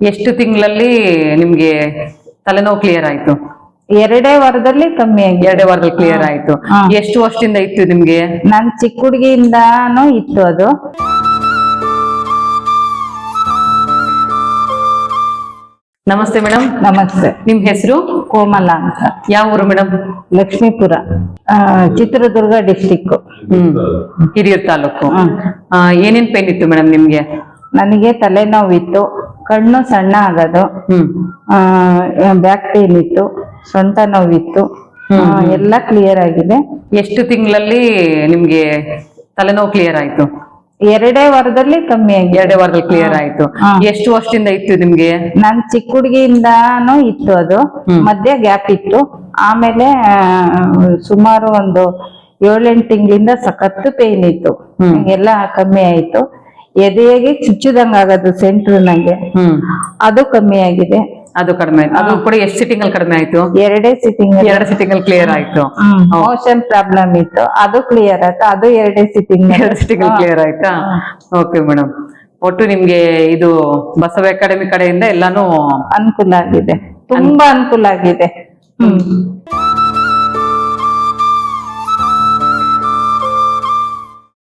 ಎಷ್ಟು ತಿಂಗಳಲ್ಲಿ ನಿಮ್ಗೆ ತಲೆನೋವು ಕ್ಲಿಯರ್ ಆಯ್ತು? ಎರಡೇ ವಾರದಲ್ಲಿ ಕಮ್ಮಿ ಆಗಿದೆ ಎರಡೇ ವಾರದಲ್ಲಿ ಕ್ಲಿಯರ್ ಆಯ್ತು. ಎಷ್ಟು ವರ್ಷದಿಂದ ಇತ್ತು ನಿಮ್ಗೆ? ನನ್ ಚಿಕ್ಕ ಹುಡುಗಿಯಿಂದಾನು ಇತ್ತು ಅದು. ನಮಸ್ತೆ ಮೇಡಮ್ ನಮಸ್ತೆ. ನಿಮ್ ಹೆಸರು? ಕೋಮಲ ಅಂತ. ಯಾವ ಊರು ಮೇಡಮ್ ಲಕ್ಷ್ಮೀಪುರ ಆ, ಚಿತ್ರದುರ್ಗ ಡಿಸ್ಟಿಕ್ ಹ್ಮ್ ಹಿರಿಯೂರ್ ತಾಲೂಕು. ಆ, ಏನೇನ್ ಪೇನ್ ಇತ್ತು ಮೇಡಮ್ ನಿಮ್ಗೆ? ನನಗೆ ತಲೆನೋವಿತ್ತು. ಕಣ್ಣು ಸಣ್ಣ ಆಗೋದು. ಬ್ಯಾಕ್ ಪೇನ್ ಇತ್ತು ಸೊಂಟ ನೋವಿತ್ತು. ಎಲ್ಲ ಕ್ಲಿಯರ್ ಆಗಿದೆ. ಎಷ್ಟು ತಿಂಗಳಲ್ಲಿ ನಿಮ್ಗೆ ತಲೆನೋವು ಕ್ಲಿಯರ್ ಆಯ್ತು? ಎರಡೇ ವಾರದಲ್ಲಿ ಕಮ್ಮಿ ಆಗಿದೆ. ಎರಡೇ ವಾರದಲ್ಲಿ ಕ್ಲಿಯರ್ ಆಯ್ತು. ಎಷ್ಟು ವರ್ಷದಿಂದ ಇತ್ತು ನಿಮ್ಗೆ? ನನ್ ಚಿಕ್ಕ ಹುಡುಗಿಯಿಂದಾನು ಇತ್ತು ಅದು. ಮಧ್ಯೆ ಗ್ಯಾಪ್ ಇತ್ತು. ಆಮೇಲೆ ಸುಮಾರು ಒಂದು ಏಳೆಂಟು ತಿಂಗಳಿಂದ ಸಖತ್ತು ಪೇನ್ ಇತ್ತು. ಎಲ್ಲ ಕಮ್ಮಿ ಆಯ್ತು. ಎದೆಗೆ ಚುಚ್ಚಿದಂಗ ಆಗೋದು ಸೆಂಟ್ರ್ ನಂಗೆ. ಹ್ಮ್. ಅದು ಕಮ್ಮಿ ಆಗಿದೆ. ಅದು ಕಡಿಮೆ ಆಯ್ತು. ಅದು ಕೂಡ ಎಷ್ಟು ಸಿಟ್ಟಿಂಗ್ ಅಲ್ಲಿ ಕಡಿಮೆ ಆಯ್ತು? ಎರಡೇ ಸಿಟ್ಟಿಂಗ್ ಎರಡು ಸಿಟ್ಟಿಂಗ್ ಅಲ್ಲಿ ಕ್ಲಿಯರ್ ಆಯ್ತು. ಮೋಷನ್ ಪ್ರಾಬ್ಲಮ್ ಇತ್ತು. ಅದು ಕ್ಲಿಯರ್ ಆಯ್ತು. ಅದು ಎರಡೇ ಸಿಟ್ಟಿಂಗ್ ಎರಡು ಸಿಟ್ಟಿಂಗ್ ಅಲ್ಲಿ ಕ್ಲಿಯರ್ ಆಯ್ತಾ? ಓಕೆ ಮೇಡಮ್ ಒಟ್ಟು ನಿಮ್ಗೆ ಇದು ಬಸವ ಅಕಾಡೆಮಿ ಕಡೆಯಿಂದ ಎಲ್ಲಾನು ಅನುಕೂಲ ಆಗಿದೆ. ತುಂಬಾ ಅನುಕೂಲ ಆಗಿದೆ. ಹ್ಮ್.